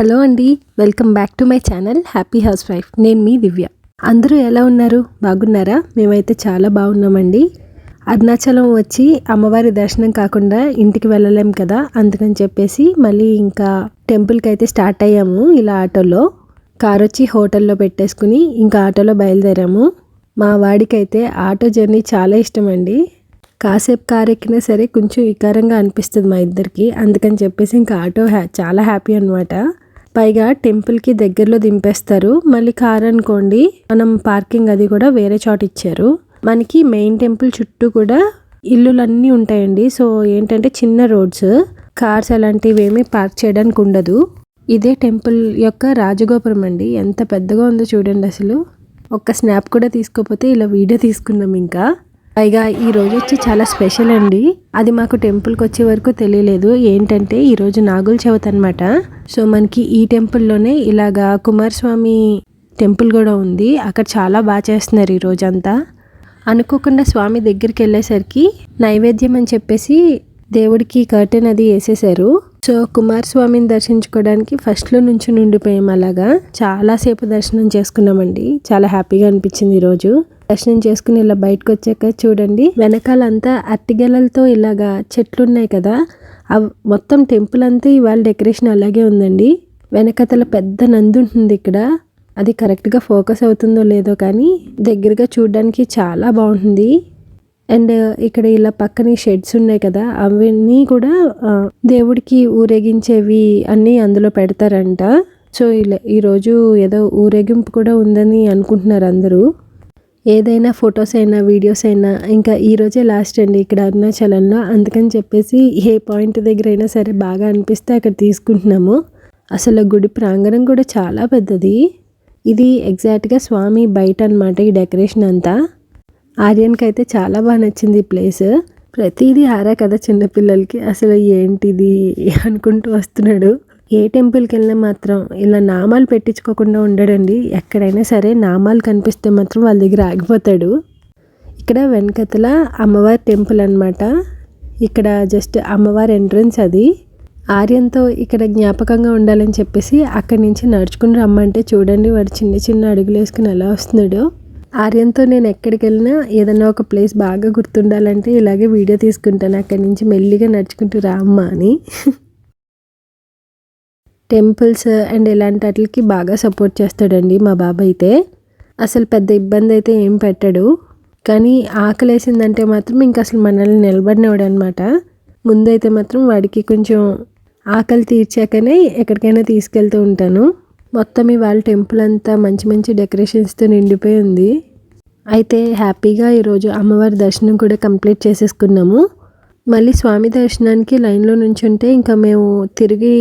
Hello అండి welcome back to my channel happy housewife. నేను మీ దివ్య. అందరూ ఎలా ఉన్నారు? బాగున్నారా? మేమైతే చాలా బాగున్నామండి. అరుణాచలం వచ్చి అమ్మవారి దర్శనం కాకుండా ఇంటికి వెళ్ళలేం కదా అందుకని చెప్పేసి మళ్ళీ ఇంకా టెంపుల్కి అయితే స్టార్ట్ అయ్యాము ఇలా ఆటోలో. కార్ వచ్చి హోటల్లో పెట్టేసుకుని ఇంకా ఆటోలో బయలుదేరాము. మా వాడికైతే ఆటో జర్నీ చాలా ఇష్టం అండి కాసేపు కారు ఎక్కినా సరే కొంచెం వికారంగా అనిపిస్తుంది మా ఇద్దరికి అందుకని చెప్పేసి ఇంకా ఆటో హ్యా చాలా హ్యాపీ అనమాట పైగా టెంపుల్కి దగ్గరలో దింపేస్తారు. మళ్ళీ కార్ అనుకోండి మనం పార్కింగ్ అది కూడా వేరే చోట ఇచ్చారు. మనకి మెయిన్ టెంపుల్ చుట్టూ కూడా ఇల్లులన్నీ ఉంటాయండి. సో ఏంటంటే చిన్న రోడ్స్ కార్స్ అలాంటివి ఏమీ పార్క్ చేయడానికి ఉండదు. ఇదే టెంపుల్ యొక్క రాజగోపురం అండి. ఎంత పెద్దగా ఉందో చూడండి అసలు. ఒక్క స్నాప్ కూడా తీసుకోకపోతే ఇలా వీడియో తీసుకున్నాం ఇంకా. పైగా ఈ రోజు వచ్చి చాలా స్పెషల్ అండి. అది మాకు టెంపుల్కి వచ్చే వరకు తెలియలేదు. ఏంటంటే ఈరోజు నాగుల చవితి అనమాట సో మనకి ఈ టెంపుల్లోనే ఇలాగా కుమారస్వామి టెంపుల్ కూడా ఉంది. అక్కడ చాలా బాగా చేస్తున్నారు ఈ రోజంతా. అనుకోకుండా స్వామి దగ్గరికి వెళ్ళేసరికి నైవేద్యం అని చెప్పేసి దేవుడికి కర్టెన్ అది వేసేసారు సో కుమారస్వామిని దర్శించుకోవడానికి ఫస్ట్లో నుంచి ఉండిపోయాం అలాగా. చాలాసేపు దర్శనం చేసుకున్నామండి. చాలా హ్యాపీగా అనిపించింది ఈరోజు దర్శనం చేసుకుని ఇలా బయటకు వచ్చాక చూడండి వెనకాలంతా అట్టిగెలలతో ఇలాగా చెట్లు ఉన్నాయి కదా. అవి మొత్తం టెంపుల్ అంతా ఇవాళ డెకరేషన్ అలాగే ఉందండి. వెనకతల పెద్ద నంది ఉంటుంది ఇక్కడ. అది కరెక్ట్గా ఫోకస్ అవుతుందో లేదో కానీ దగ్గరగా చూడడానికి చాలా బాగుంటుంది. అండ్ ఇక్కడ ఇలా పక్కనే షెడ్స్ ఉన్నాయి కదా అవన్నీ కూడా దేవుడికి ఊరేగించేవి అన్నీ అందులో పెడతారంట. సో ఇలా ఈరోజు ఏదో ఊరేగింపు కూడా ఉందని అనుకుంటున్నారు అందరూ. ఏదైనా ఫొటోస్ అయినా వీడియోస్ అయినా ఇంకా ఈరోజే లాస్ట్ అండి ఇక్కడ అరుణాచలంలో. అందుకని చెప్పేసి ఏ పాయింట్ దగ్గర అయినా సరే బాగా అనిపిస్తే అక్కడ తీసుకుంటున్నాము. అసలు గుడి ప్రాంగణం కూడా చాలా పెద్దది. ఇది ఎగ్జాక్ట్గా స్వామి బయట అనమాట ఈ డెకరేషన్ అంతా. ఆర్యన్కి అయితే చాలా బాగా నచ్చింది ఈ ప్లేస్. ప్రతిదీ ఆరా కదా చిన్నపిల్లలకి అసలు ఏంటిది అనుకుంటూ వస్తున్నాడు. ఏ టెంపుల్కి వెళ్ళినా మాత్రం ఇలా నామాలు పెట్టించుకోకుండా ఉండడండి. ఎక్కడైనా సరే నామాలు కనిపిస్తే మాత్రం వాళ్ళ దగ్గర ఆగిపోతాడు. ఇక్కడ వెనకతల అమ్మవారి టెంపుల్ అన్నమాట. ఇక్కడ జస్ట్ అమ్మవారి ఎంట్రన్స్ అది. ఆర్యంతో ఇక్కడ జ్ఞాపకంగా ఉండాలని చెప్పేసి అక్కడి నుంచి నడుచుకుని రమ్మంటే చూడండి వాడు చిన్న చిన్న అడుగులు వేసుకుని ఎలా వస్తున్నాడో. ఆర్యంతో నేను ఎక్కడికి వెళ్ళినా ఏదైనా ఒక ప్లేస్ బాగా గుర్తుండాలంటే ఇలాగే వీడియో తీసుకుంటాను. అక్కడి నుంచి మెల్లిగా నడుచుకుంటూ రామ్మా అని. టెంపుల్స్ అండ్ ఇలాంటి వాటికి బాగా సపోర్ట్ చేస్తాడండి మా బాబాయ్ అయితే. అసలు పెద్ద ఇబ్బంది అయితే ఏం పెట్టడు. కానీ ఆకలి వేసిందంటే మాత్రం ఇంకా అసలు మనల్ని నిలబడినవాడు అనమాట ముందైతే మాత్రం వాడికి కొంచెం ఆకలి తీర్చాకనే ఎక్కడికైనా తీసుకెళ్తూ ఉంటాను. మొత్తం ఇవాళ టెంపుల్ అంతా మంచి మంచి డెకరేషన్స్తో నిండిపోయి ఉంది. అయితే హ్యాపీగా ఈరోజు అమ్మవారి దర్శనం కూడా కంప్లీట్ చేసేసుకున్నాము. మళ్ళీ స్వామి దర్శనానికి లైన్లో నుంచుంటే ఇంకా మేము తిరిగి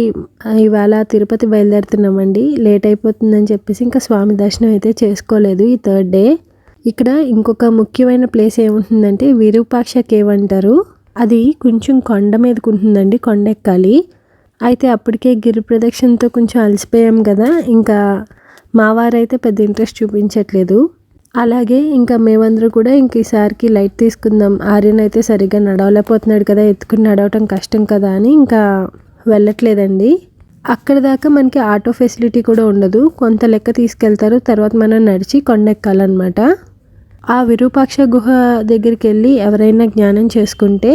ఇవాళ తిరుపతి బయలుదేరుతున్నామండి. లేట్ అయిపోతుందని చెప్పేసి ఇంకా స్వామి దర్శనం అయితే చేసుకోలేదు ఈ థర్డ్ డే. ఇక్కడ ఇంకొక ముఖ్యమైన ప్లేస్ ఏముంటుందంటే విరూపాక్ష కేవ్ అంటారు. అది కొంచెం కొండ మీదకు ఉంటుందండి కొండ ఎక్కాలి అయితే అప్పటికే గిరి ప్రదక్షిణతో కొంచెం అలసిపోయాం కదా. ఇంకా మా వారైతే పెద్ద ఇంట్రెస్ట్ చూపించట్లేదు. అలాగే ఇంకా మేమందరూ కూడా ఇంక ఈసారికి లైట్ తీసుకుందాం. ఆర్యన్ అయితే సరిగ్గా నడవలేకపోతున్నాడు కదా. ఎత్తుకుని నడవటం కష్టం కదా అని ఇంకా వెళ్ళట్లేదండి. అక్కడ దాకా మనకి ఆటో ఫెసిలిటీ కూడా ఉండదు. కొంత లెక్క తీసుకెళ్తారు. తర్వాత మనం నడిచి కొండెక్కాలన్నమాట. ఆ విరూపాక్ష గుహ దగ్గరికి వెళ్ళి ఎవరైనా జ్ఞానం చేసుకుంటే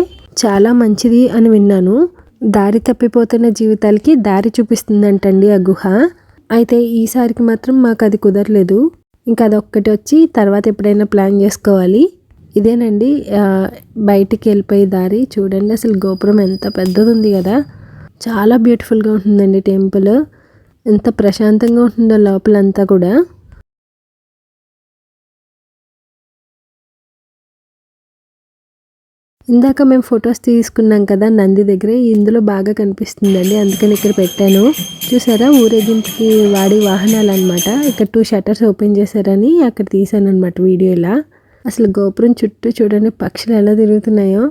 చాలా మంచిది అని విన్నాను. దారి తప్పిపోతున్న జీవితాలకి దారి చూపిస్తుందంటండి ఆ గుహ. అయితే ఈసారికి మాత్రం మాకు అది కుదరలేదు. ఇంకా అదొక్కటి వచ్చి తర్వాత ఎప్పుడైనా ప్లాన్ చేసుకోవాలి. ఇదేనండి బయటికి వెళ్ళిపోయే దారి. చూడండి అసలు గోపురం ఎంత పెద్దది ఉంది కదా. చాలా బ్యూటిఫుల్గా ఉంటుందండి టెంపుల్. ఎంత ప్రశాంతంగా ఉంటుందో లోపలంతా కూడా. ఇందాక మేము ఫొటోస్ తీసుకున్నాం కదా నంది దగ్గర ఇందులో బాగా కనిపిస్తుందండి అందుకని ఇక్కడ పెట్టాను. చూసారా ఊరేగింపుకి వాడే వాహనాలు అనమాట ఇక్కడ టూ షట్టర్స్ ఓపెన్ చేశారని అక్కడ తీసాను అనమాట వీడియో ఇలా అసలు గోపురం చుట్టూ చూడండి పక్షులు ఎలా తిరుగుతున్నాయో.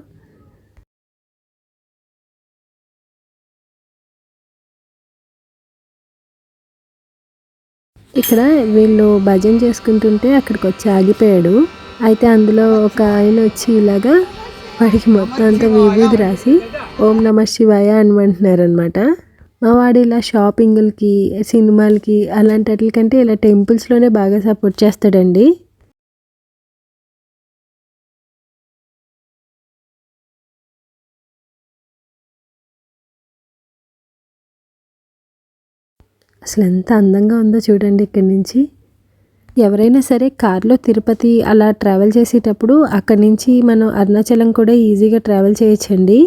ఇక్కడ వీళ్ళు భజన చేసుకుంటుంటే అక్కడికి వచ్చి ఆగిపోయాడు. అయితే అందులో ఒక ఆయన వచ్చి ఇలాగా వాడికి మొత్తం అంతా విభూది రాసి ఓం నమ శివాయ అనమాట మా వాడు ఇలా షాపింగులకి సినిమాలకి అలాంటి వాటికంటే ఇలా టెంపుల్స్లోనే బాగా సపోర్ట్ చేస్తాడండి. అసలు ఎంత అందంగా ఉందో చూడండి ఇక్కడి నుంచి. ఎవరైనా సరే కార్లో తిరుపతి అలా ట్రావెల్ చేసేటప్పుడు అక్కడి నుంచి మనం అరుణాచలం కూడా ఈజీగా ట్రావెల్ చేయొచ్చండి.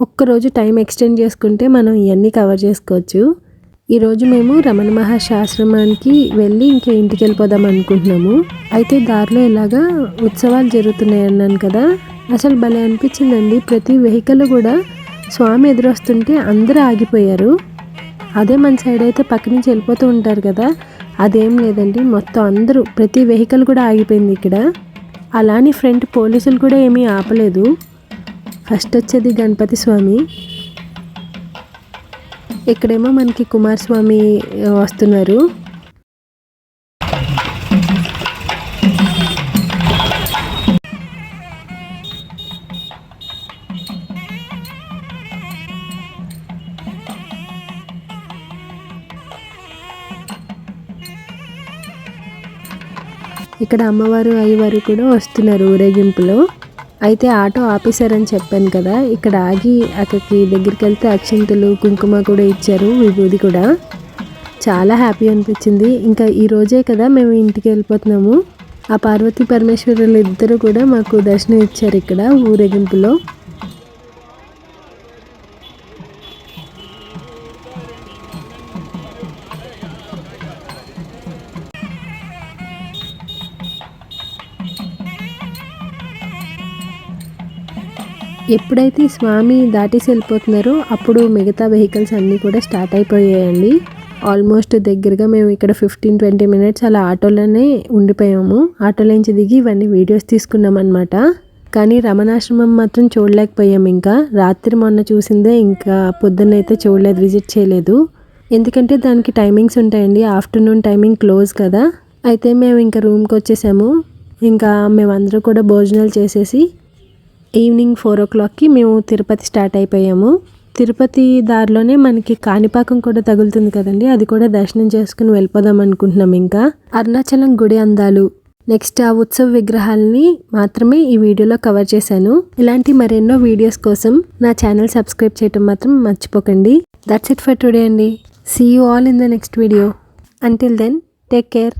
ఒక్కరోజు టైం ఎక్స్టెండ్ చేసుకుంటే మనం ఇవన్నీ కవర్ చేసుకోవచ్చు. ఈరోజు మేము రమణ మహాశాశ్రమానికి ఆశ్రమానికి వెళ్ళి ఇంకా ఇంటికి వెళ్ళిపోదాం అనుకుంటున్నాము. అయితే దారిలో ఇలాగా ఉత్సవాలు జరుగుతున్నాయి అన్నాను కదా అసలు భలే అనిపించిందండి. ప్రతి వెహికల్ కూడా స్వామి ఎదురొస్తుంటే అందరూ ఆగిపోయారు. అదే మన సైడ్ అయితే పక్క నుంచి వెళ్ళిపోతూ ఉంటారు కదా అదేం లేదండి మొత్తం అందరూ ప్రతి వెహికల్ కూడా ఆగిపోయింది ఇక్కడ. అలానే ఫ్రంట్ పోలీసులు కూడా ఏమీ ఆపలేదు. ఫస్ట్ వచ్చేది గణపతి స్వామి. ఇక్కడేమో మనకి కుమారస్వామి వస్తున్నారు. ఇక్కడ అమ్మవారు అయ్యవారు కూడా వస్తున్నారు ఊరేగింపులో. అయితే ఆటో ఆపేశారని చెప్పాను కదా ఇక్కడ ఆగి అక్కడికి దగ్గరికి వెళ్తే అక్షంతలు కుంకుమ కూడా ఇచ్చారు విభూది కూడా. చాలా హ్యాపీ అనిపించింది. ఇంకా ఈ రోజే కదా మేము ఇంటికి వెళ్ళిపోతున్నాము. ఆ పార్వతీ పరమేశ్వరులు ఇద్దరు కూడా మాకు దర్శనం ఇచ్చారు ఇక్కడ ఊరేగింపులో. ఎప్పుడైతే స్వామి దాటేసి వెళ్ళిపోతున్నారో అప్పుడు మిగతా వెహికల్స్ అన్నీ కూడా స్టార్ట్ అయిపోయాయండి. ఆల్మోస్ట్ దగ్గరగా మేము ఇక్కడ ఫిఫ్టీన్ ట్వంటీ మినిట్స్ అలా ఆటోలోనే ఉండిపోయాము. ఆటోలోంచి దిగి ఇవన్నీ వీడియోస్ తీసుకున్నాం అనమాట కానీ రమణాశ్రమం మాత్రం చూడలేకపోయాం ఇంకా. రాత్రి మొన్న చూసిందే ఇంకా పొద్దున్నైతే చూడలేదు విజిట్ చేయలేదు. ఎందుకంటే దానికి టైమింగ్స్ ఉంటాయండి. ఆఫ్టర్నూన్ టైమింగ్ క్లోజ్ కదా. అయితే మేము ఇంకా రూమ్కి వచ్చేసాము. ఇంకా మేమందరూ కూడా భోజనాలు చేసేసి ఈవినింగ్ ఫోర్ ఓ క్లాక్కి మేము తిరుపతి స్టార్ట్ అయిపోయాము. తిరుపతి దారిలోనే మనకి కాణిపాకం కూడా తగులుతుంది కదండి. అది కూడా దర్శనం చేసుకుని వెళ్ళిపోదాం అనుకుంటున్నాం ఇంకా. అరుణాచలం గుడి అందాలు. నెక్స్ట్ ఆ ఉత్సవ విగ్రహాలని మాత్రమే ఈ వీడియోలో కవర్ చేశాను. ఇలాంటి మరెన్నో వీడియోస్ కోసం నా ఛానల్ సబ్స్క్రైబ్ చేయటం మాత్రం మర్చిపోకండి. దట్స్ ఇట్ ఫర్ టుడే అండి. See you all in the next video until then take care